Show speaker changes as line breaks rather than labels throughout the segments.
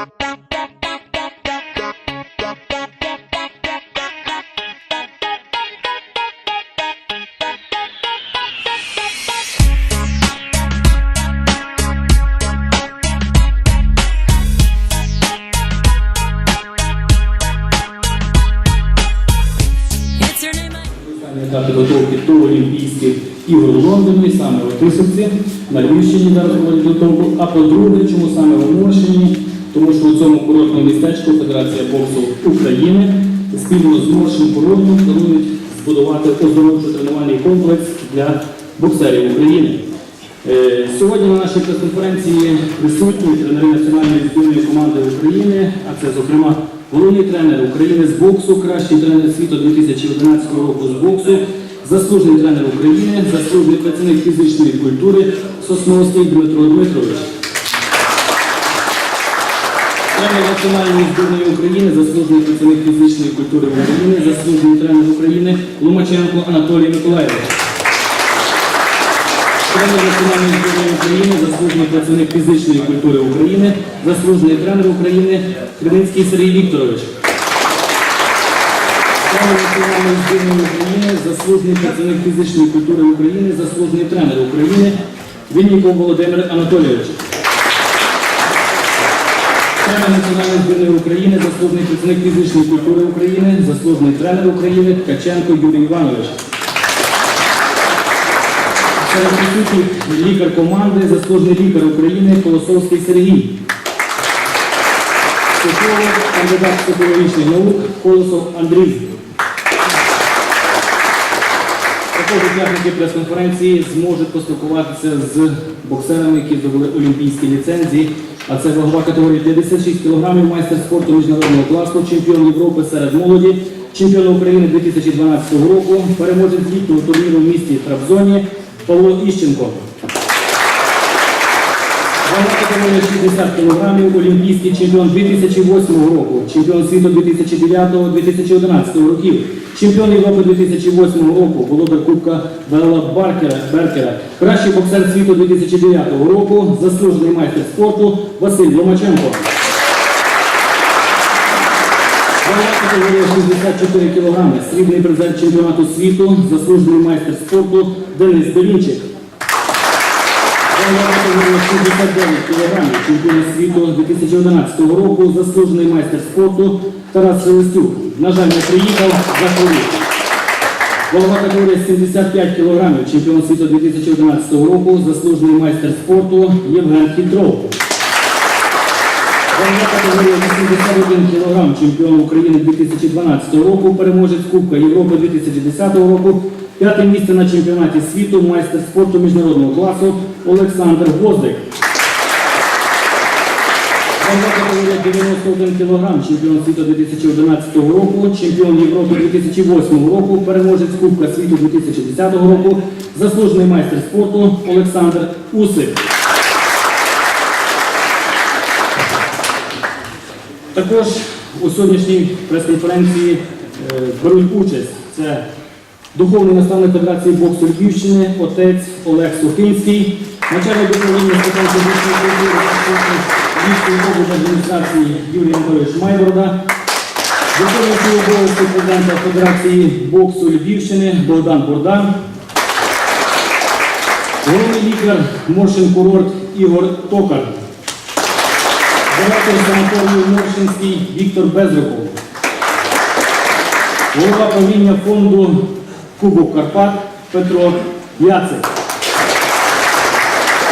Name.
Підготовки до Олімпійських ігор в Лондоні, саме у Тисовці, на Львівщині зараз підготовку. А по-друге, чому саме курортному містечку Федерація боксу України спільно з Моршин курортом планують збудувати оздоровчо-тренувальний комплекс для боксерів України. Е, Сьогодні на нашій прес-конференції присутні тренери національної збірної команди України, а це, зокрема, головний тренер України з боксу, кращий тренер світу 2011 року з боксу, заслужений тренер України, заслужений працівник фізичної культури Сосновський Дмитро Дмитрович. Тренер національної збірної України, заслужений працівник фізичної культури України, заслужений тренер України Ломаченко Анатолій Миколаївич. Тренер національної збірної України, заслужений працівник фізичної культури України, заслужений тренер України Кривинський Сергій Вікторович. Тренер національної збірної України, заслужений працівник фізичної культури України, заслужений тренер України Вінніков Володимир Анатолійович. Тренер національної збірної України, заслужений працівник фізичної культури України, заслужений тренер України Ткаченко Юрій Іванович. Серед присутніх лікар команди, заслужений лікар України Колосовський Сергій. Психолог, кандидат психологічних наук Колосов Андрій. Також учасники прес-конференції зможуть поспілкуватися з боксерами, які здобули олімпійські ліцензії. А це вагова категорія 56 кг, майстер спорту міжнародного класу, чемпіон Європи серед молоді, чемпіон України 2012 року, переможець літнього турніру в місті Трабзоні Павло Іщенко. Вага 60 кг, олімпійський чемпіон 2008 року, чемпіон світу 2009-2011 років, чемпіон Європи 2008 року, володар Кубка Белла Баркера, Беркера, кращий боксер світу 2009 року, заслужений майстер спорту Василь Ломаченко. Вага категорія 64 кг, срібний призер чемпіонату світу, заслужений майстер спорту Денис Белінчик. Вага категорія 69 кг, чемпіон світу 2011 року, заслужений майстер спорту Тарас Шелестюк. На жаль, не приїхав, захворів. Голова категорія 75 кг, чемпіон світу 2011 року, заслужений майстер спорту Євген Хітров. Голова категорія 81 кг, чемпіон України 2012 року, переможець Кубка Європи 2010 року, п'яте місце на чемпіонаті світу, майстер спорту міжнародного класу Олександр Гвоздик. Голова категорія 91 кг, чемпіон світу 2011 року, чемпіон Європи 2008 року, переможець Кубка світу 2010 року, заслужений майстер спорту Олександр Усик. Також у сьогоднішній прес-конференції е, беруть участь. Це духовний наставник Федерації боксу Львівщини, отець Олег Сухинський, начальник управління питань фізичної культури Львівської облдержадміністрації Юрій Анатолійович Майборода, виконуючий обов'язки президента Федерації боксу Львівщини Богдан Бордан, головний лікар Моршин курорт Ігор Токар. Директор санаторію Моршинський Віктор Безруков. Голова правління фонду Кубок Карпат Петро Яцик.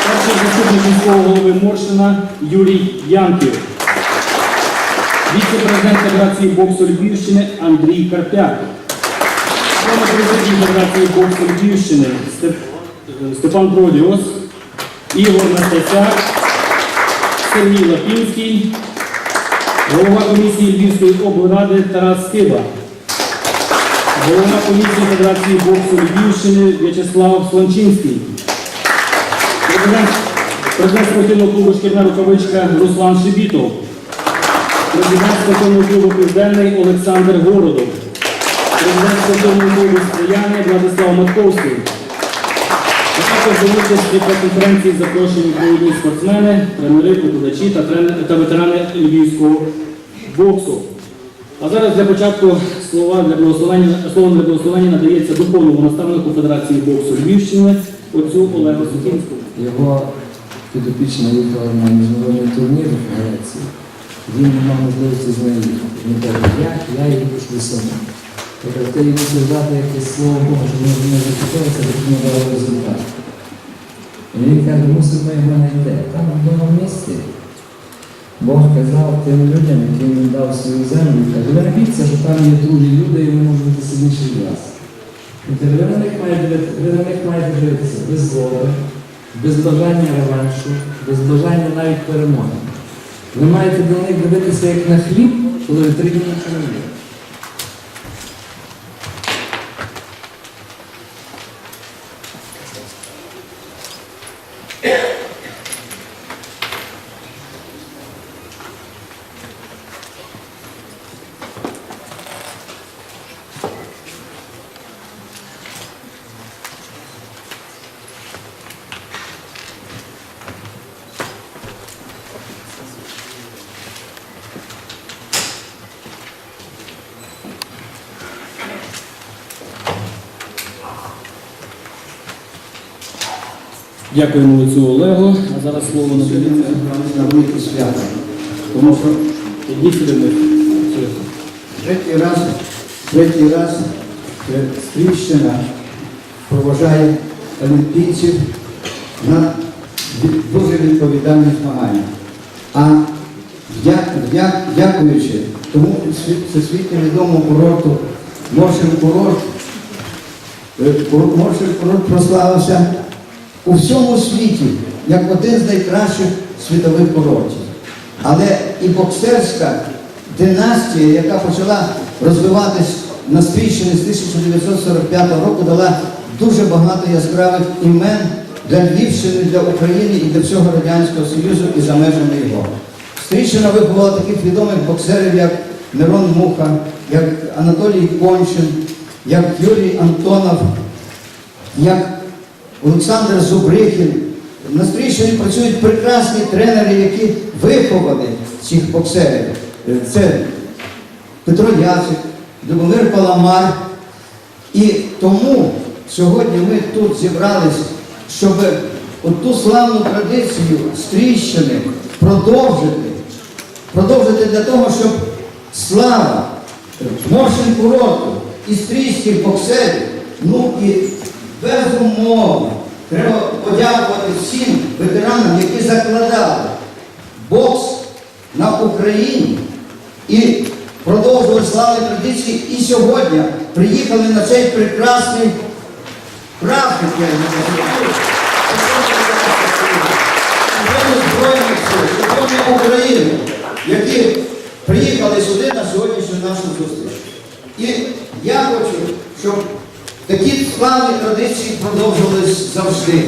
Перший заступник міського голови Моршина Юрій Янків. Віце-президент Федерації боксу Львівщини Андрій Карпяк. Члени президії Федерації боксу Львівщини е, Степан Продіос, Ігор Настасяк, Сергій Лапінський, голова комісії Львівської облради Тарас Скиба, голова комісії Федерації боксу Львівщини В'ячеслав Слончинський, президент, спортивного клубу Шкірна рукавичка Руслан Шибітов, президент спортивного клубу Південний Олександр Городов, президент спортивного клубу Стріяни Владислав Матковський. Голова Також до участі по конференції запрошені провідні спортсмени, тренери, викладачі та, та ветерани львівського боксу. А зараз для початку слова для благословення, слово для благословення надається духовному наставнику Федерації боксу Львівщини, отцю Олегу Сухінському.
Його підопічна їхала на міжнародний турнір в Греції. Він не мав можливості з нею їхати. Він каже, я, я її пішли. Я кажу, ти йому сказати якесь слово Бога, щоб ми не закупилися, щоб ми дали результат. І він каже, мусить ми його знайти. Там в місті Бог казав тим людям, яким він дав свою землю, каже, не що там є другі люди, і ви можете сильніші від вас. Ви на них маєте, дивитися без злоби, без бажання реваншу, без бажання навіть перемоги. Ви маєте до них дивитися як на хліб, коли ви три дні нічого їли.
Дякуємо отцю Олегу. А зараз слово надається.
Набути свято. Тому що
Ідіть сюди. ми.
третій раз, третій раз е, Стрільщина проважає олімпійців на дуже відповідальні змагання. А дя- дя- дякуючи тому всесвітньо відомому курорту Моршин курорт, е, Моршин курорт прославився у всьому світі як один з найкращих світових курортів. Але і боксерська династія, яка почала розвиватись на Стрійщині з 1945 року, дала дуже багато яскравих імен для Львівщини, для України і для всього Радянського Союзу і за межами його. Стрійщина виховала таких відомих боксерів, як Мирон Муха, як Анатолій Кончин, як Юрій Антонов, як Олександр Зубрихін. На Стрийщині працюють прекрасні тренери, які виховані цих боксерів. Е, Це Петро Яцик, Любомир Паламар. І тому сьогодні ми тут зібрались, щоб ту славну традицію Стрійщини продовжити. Продовжити для того, щоб слава Моршин курорту і стрійських боксерів, ну і безумовно, треба подякувати всім ветеранам, які закладали бокс на Україні і продовжували славні традиції. І сьогодні приїхали на цей прекрасний практик, я називаю. Сьогодні Збройних сил, сьогодні України, які приїхали сюди на сьогоднішню нашу зустріч. І я хочу, щоб такі славні традиції продовжувались завжди.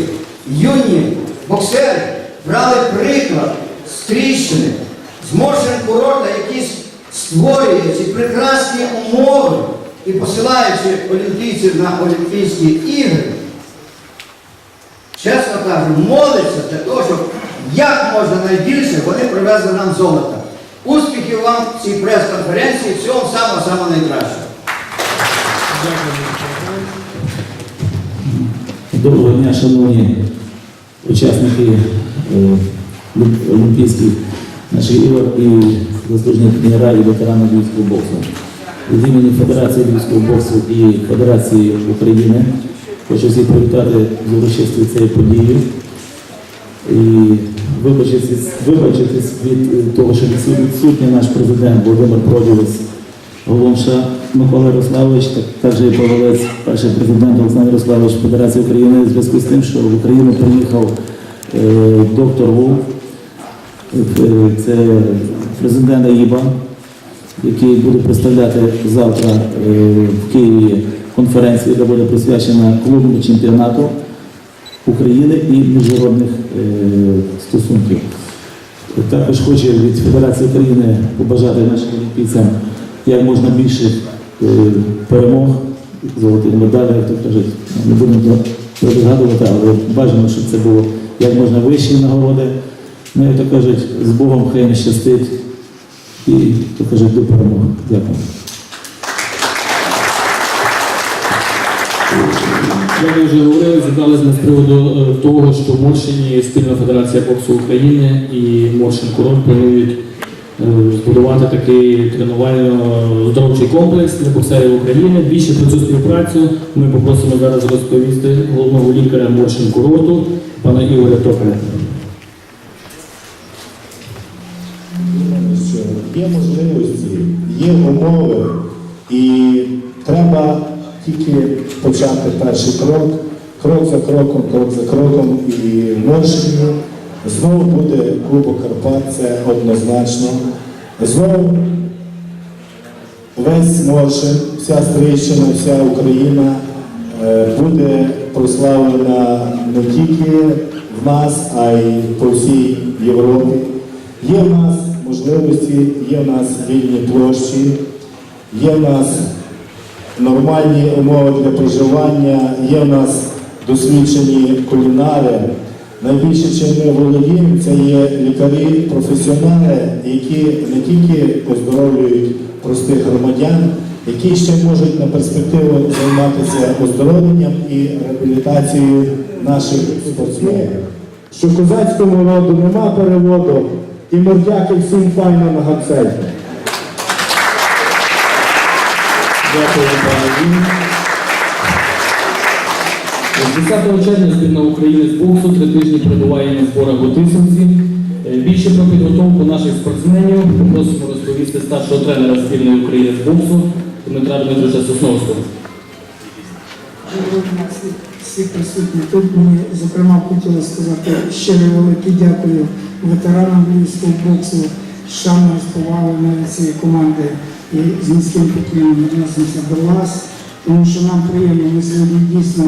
Юні боксери брали приклад з Тріщини, з Моршин курорта, які створює ці прекрасні умови і посилаючи олімпійців на Олімпійські ігри, чесно кажу, молиться для того, щоб як можна найбільше вони привезли нам золото. Успіхів вам в цій прес-конференції, всього самого-самого найкращого.
Доброго дня, шановні учасники е, Олімпійських наших ігор і заслужені тренера і ветерани львівського боксу. Від імені Федерації львівського боксу і Федерації України хочу всіх привітати з урочистою цією подією і вибачитись, вибачитись від е, того, що відсутній наш президент Володимир Продівець Голомша Микола Ярославович, також і повелець, перший президент Олександр Ярославович Федерації України, в зв'язку з тим, що в Україну приїхав е, доктор Вовк, Е, це президент АІБА, який буде представляти завтра е, в Києві конференцію, яка буде присвячена клубному чемпіонату України і міжнародних стосунків. Також хочу від Федерації України побажати нашим олімпійцям як можна більше перемог, золотих медалей, як кажуть. Ми будемо пригадувати, але бажано, щоб це було як можна вищі нагороди. Ну, як то кажуть, з Богом хай не щастить і то кажуть до перемоги. Дякую.
Як ми вже говорили, зібралися ми з приводу е, того, що в Морщині спільна федерація боксу України і Моршин Курорт планують е, збудувати такий тренувально-здоровчий комплекс для боксерів України. Більше про цю співпрацю ми попросимо зараз розповісти головного лікаря Моршин Курорту пана Ігоря Токаря.
Є можливості, є умови, і треба тільки почати перший крок, крок за кроком, крок за кроком, і Моршині знову буде Кубок Карпат, це однозначно. Знову весь Моршин, вся Стрийщина, вся Україна е, буде прославлена не тільки в нас, а й по всій Європі. Є в нас можливості, є в нас вільні площі, є в нас нормальні умови для проживання, є в нас досвідчені кулінари. Найбільше, чим ми володіємо, це є лікарі, професіонали, які не тільки оздоровлюють простих громадян, які ще можуть на перспективу займатися оздоровленням і реабілітацією наших спортсменів.
що козацькому роду нема переводу і мордяки всім файно на гацельку.
Дякую, пане 10 червня збірна України з боксу три тижні перебуває на зборах у Тисовці. Е, Більше про підготовку наших спортсменів попросимо розповісти старшого тренера збірної України з боксу Дмитра Дмитровича Сосновського.
Всі- присутні. Тут мені, зокрема, хотілося сказати щиро велике дякую ветеранам львівського боксу, шаною з повагою навіть цієї команди і з низьким поклоном відносимося до вас, тому що нам приємно, ми сьогодні дійсно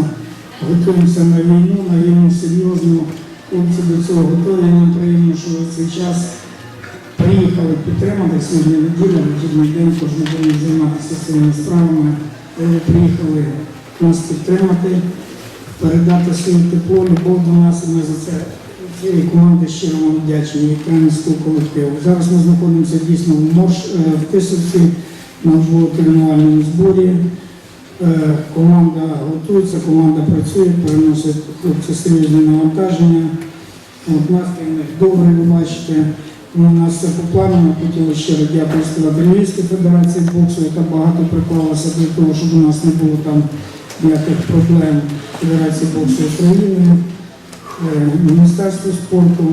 готуємося на війну, на війну серйозну. Хлопці до цього готові. Нам приємно, що в цей час приїхали підтримати сьогодні неділя, вихідний день, кожен день займатися своїми справами. Але приїхали нас підтримати, передати своє тепло, любов до нас, і ми за це цієї команди щиро вам вдячні і тренерського колективу. Зараз ми знаходимося дійсно в Морш е, в Тисовці, на тренувальному зборі. Е, Команда готується, команда працює, переносить хлопці серйозні навантаження. От настрій у них добрий, ви бачите. У нас все по плану. Хотіли щиро дякую сказати Львівській федерації боксу, яка багато приклалася для того, щоб у нас не було там ніяких проблем Федерації боксу України, е, Міністерство спорту.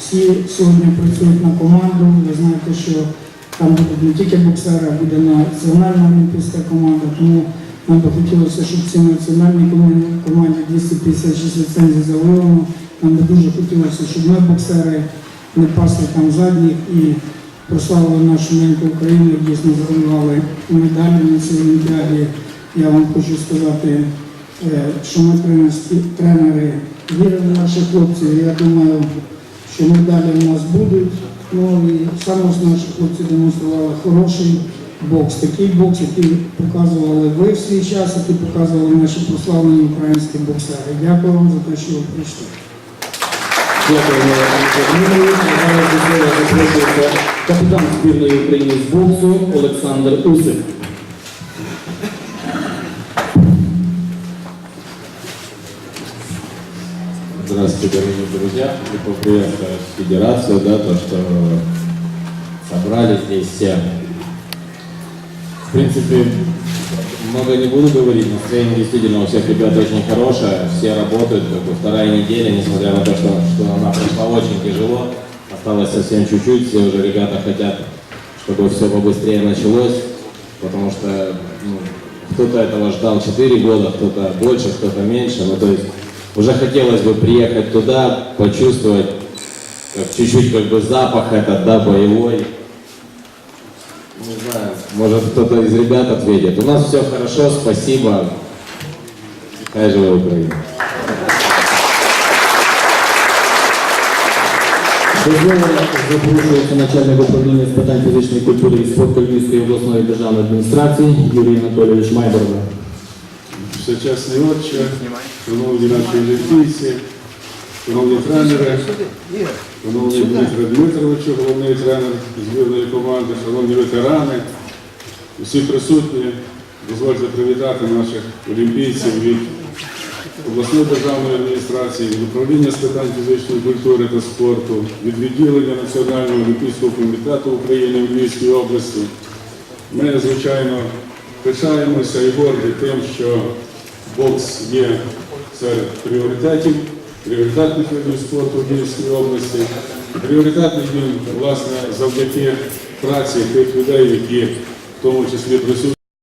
Всі сьогодні працюють на команду. Ви знаєте, що там будуть не тільки боксери, а буде національна олімпійська команда. Тому нам би хотілося, щоб ці національні команді- команді 256 ліцензій завоювано. Нам би дуже хотілося, щоб ми боксери не пасли там задніх і прославили нашу неньку Україну, дійсно завоювали медалі на цій олімпіаді. Я вам хочу сказати, е, що ми тренери вірили в наших хлопців. Я думаю, що медалі у нас будуть. Ну і саме що хлопці демонстрували хороший бокс, такий бокс, який показували ви в свій час, який показували наші прославлені українські боксери. Дякую вам за те, що ви прийшли.
Дякуємо, капітан збірної України з боксу Олександр Усик.
Здравствуйте, дорогие друзья. Хочу поприветствовать федерацию, да, то, что собрали здесь все. В принципе, много не буду говорить, настроение действительно у всех ребят очень хорошее, все работают, как бы вторая неделя, несмотря на то, что, что она прошла очень тяжело, осталось совсем чуть-чуть, все уже ребята хотят, чтобы все побыстрее началось, потому что ну, кто-то этого ждал 4 года, кто-то больше, кто-то меньше, ну то есть уже хотелось бы приехать туда, почувствовать как чуть-чуть как бы запах этот, да, боевой Не знаю, может кто-то из ребят ответит. У нас все хорошо, спасибо. Хай живе Украина.
До слова запрошується начальник управління з питань фізичної культури і спорту Львівської обласної державної адміністрації Юрій Анатолійович Майборова.
всечесний отче, шановні наші олімпійці, шановні тренери, шановний Дмитро Дмитровичу, головний тренер збірної команди, шановні ветерани, усі присутні, дозвольте привітати наших олімпійців від обласної державної адміністрації, від управління з питань фізичної культури та спорту, від відділення Національного олімпійського комітету України в Львівській області. Ми, звичайно, пишаємося і горді тим, що бокс є серед пріоритетів, пріоритетних видів спорту в Київській області. Пріоритетний він, власне, завдяки праці тих людей, які в тому числі присутні.